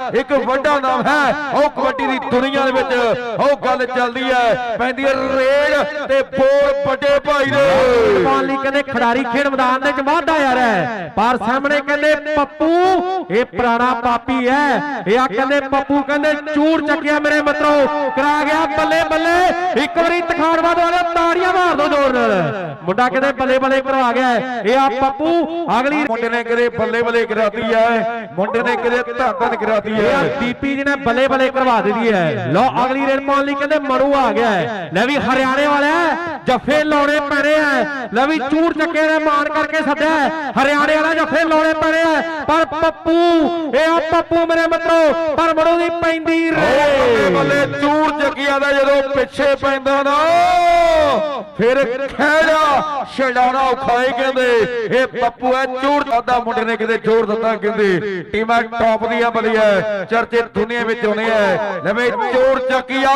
ਇੱਕ ਵੱਡਾ ਨਾਮ ਹੈ। ਉਹ ਕਬੱਡੀ ਦੀ ਦੁਨੀਆ ਦੇ ਵਿੱਚ ਉਹ ਗੱਲ ਚੱਲਦੀ ਹੈ। ਪੈਂਦੀ ਹੈ ਰੇਡ ਤੇ ਬੋਲ ਵੱਡੇ ਭਾਈ ਦੇ। ਲਈ ਕਹਿੰਦੇ ਖਿਡਾਰੀ ਖੇਡ ਮੈਦਾਨ ਦੇ ਵਿੱਚ ਵਾਧਾ ਯਾਰ ਹੈ। ਪਰ ਸਾਹਮਣੇ ਕਹਿੰਦੇ ਪੱਪੂ। ਇਹ ਪੁਰਾਣਾ ਪਾਪੀ ਹੈ। ਇਹ ਆ ਕਹਿੰਦੇ ਪੱਪੂ ਕਹਿੰਦੇ ਚੂੜ ਚੱਕਿਆ ਮੇਰੇ ਮਿੱਤਰੋ। ਕਰਾ ਗਿਆ ਬੱਲੇ ਬੱਲੇ। ਇੱਕ ਵਾਰੀ ਤਖਾੜਵਾ ਦੋ ਤਾੜੀਆਂ ਮਾਰ ਦੋ ਜ਼ੋਰ ਨਾਲ। ਮੁੰਡਾ ਕਹਿੰਦੇ ਬੱਲੇ ਬੱਲੇ ਕਰਵਾ ਗਿਆ ਹੈ। ਇਹ ਆ ਪੱਪੂ ਅਗਲੀ ਮੁੰਡੇ ਨੇ ਕਦੇ ਬੱਲੇ ਬੱਲੇ ਕਰਾਤੀ ਹੈ। ਮੁੰਡੇ ਨੇ ਕਦੇ ਧੰਨ ਧੰਨ ਕਰਾਤੀ ਇਹ ਹੈ ਦੀਪੀ ਜੀ ਨੇ ਬੱਲੇ ਬੱਲੇ ਕਰਵਾ ਦਿੱਤੀ ਹੈ। ਲੋ ਅਗਲੀ ਰੇਡ ਪਾਉਣ ਲਈ ਕਹਿੰਦੇ ਮਰੂ ਆ ਗਿਆ ਹੈ। ਲੈ ਵੀ ਹਰਿਆਣੇ ਵਾਲਾ ਜੱਫੇ ਲਾਉਣੇ ਪੈਣੇ ਆ ਲੈ ਵੀ ਚੂੜ ਚੱਕੇ ਨੇ ਮਾਨ ਕਰਕੇ ਸੱਦਿਆ ਹੈ। ਹਰਿਆਣੇ ਵਾਲਾ ਜੱਫੇ ਲਾਉਣੇ ਪੈਣੇ ਆ ਪਰ ਪੱਪੂ ਇਹ ਆ ਪੱਪੂ ਮੇਰੇ ਮਿੱਤਰੋ ਪਰ ਮਰੂ ਦੀ ਪੈਂਦੀ ਬੱਲੇ ਰੇ ਬੱਲੇ ਚੂੜ ਚੱਕਿਆ ਦਾ ਜਦੋਂ ਪਿੱਛੇ ਪੈਂਦਾ ਨਾ। ਫਿਰ ਖਹਿੜਾ ਛਡਾਉਣਾ ਔਖਾ ਕਹਿੰਦੇ। ਇਹ ਪੱਪੂ ਹੈ ਚੂੜ ਦਾਦਾ ਮੁੰਡੇ ਨੇ ਕਿਤੇ ਜ਼ੋਰ ਦਿੱਤਾ ਕਹਿੰਦੇ। ਟੀਮਾਂ ਟੌਪ ਦੀਆਂ ਵਧੀਆ ਚਰਚੇ ਦੁਨੀਆ ਵਿੱਚ ਆਉਣੇ ਆ ਲਵੇ ਚੋਰ ਚੱਕਿਆ,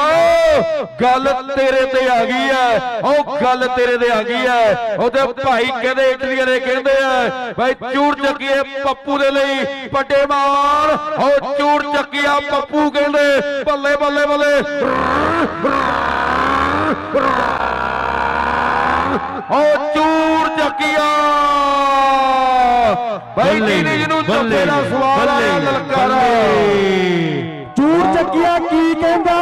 ਗੱਲ ਤੇਰੇ ਤੇ ਆ ਗਈ ਹੈ ਉਹ ਗੱਲ ਤੇਰੇ ਤੇ ਆ ਗਈ ਹੈ ਉਹਦੇ ਭਾਈ ਕਹਿੰਦੇ ਇਟਲੀ ਵਾਲੇ ਕਹਿੰਦੇ ਆ ਭਾਈ ਚੂੜ ਚੱਕੀਏ ਪੱਪੂ ਦੇ ਲਈ, ਵੱਡੇ ਮਾਰ। ਉਹ ਚੂੜ ਚੱਕਿਆ ਪੱਪੂ ਕਹਿੰਦੇ, ਬੱਲੇ ਬੱਲੇ ਬੱਲੇ। ਉਹ ਚੂੜ ਚੱਕਿਆ। ਭਾਈ ਜੀ ਨੂੰ ਜੱਫੇ ਦਾ ਸਵਾਲ ਆਇਆ ਲਲਕਾਰਾ। ਚੂੜ ਚੱਕਿਆ ਕੀ ਕਹਿੰਦਾ?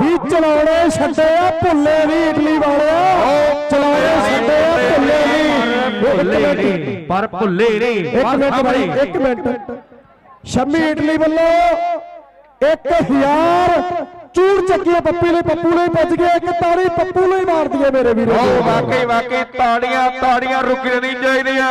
ਵੀ ਚਲਾਉਣੇ ਛੱਡੇ ਆ ਭੁੱਲੇ ਵੀ ਇਟਲੀ ਵਾਲਿਆ। ਚਲਾਉਣੇ ਛੱਡੇ ਆ ਭੁੱਲੇ ਵੀ। ਭੁੱਲੇ ਨਹੀਂ ਪਰ ਭੁੱਲੇ ਨਹੀਂ। ਇੱਕ ਮਿੰਟ ਬਾਈ ਸਾਹਮਣੇ ਇੱਕ ਮਿੰਟ। ਸ਼ਮੀ ਇਟਲੀ ਵੱਲੋਂ 1000 ਚੂੜ ਚੱਕਿਆ ਪੱਪੂ ਲਈ ਪੱਪੂ ਲਈ ਭੱਜ ਗਿਆ ਇੱਕ ਤਾੜੀ ਪੱਪੂ ਲਈ ਮਾਰਦੀ ਹੈ ਮੇਰੇ ਵੀਰੋ। ਉਹ ਵਾਕਈ ਵਾਕਈ, ਤਾੜੀਆਂ ਤਾੜੀਆਂ ਰੁਕਣੀ ਨਹੀਂ ਚਾਹੀਦੀਆਂ।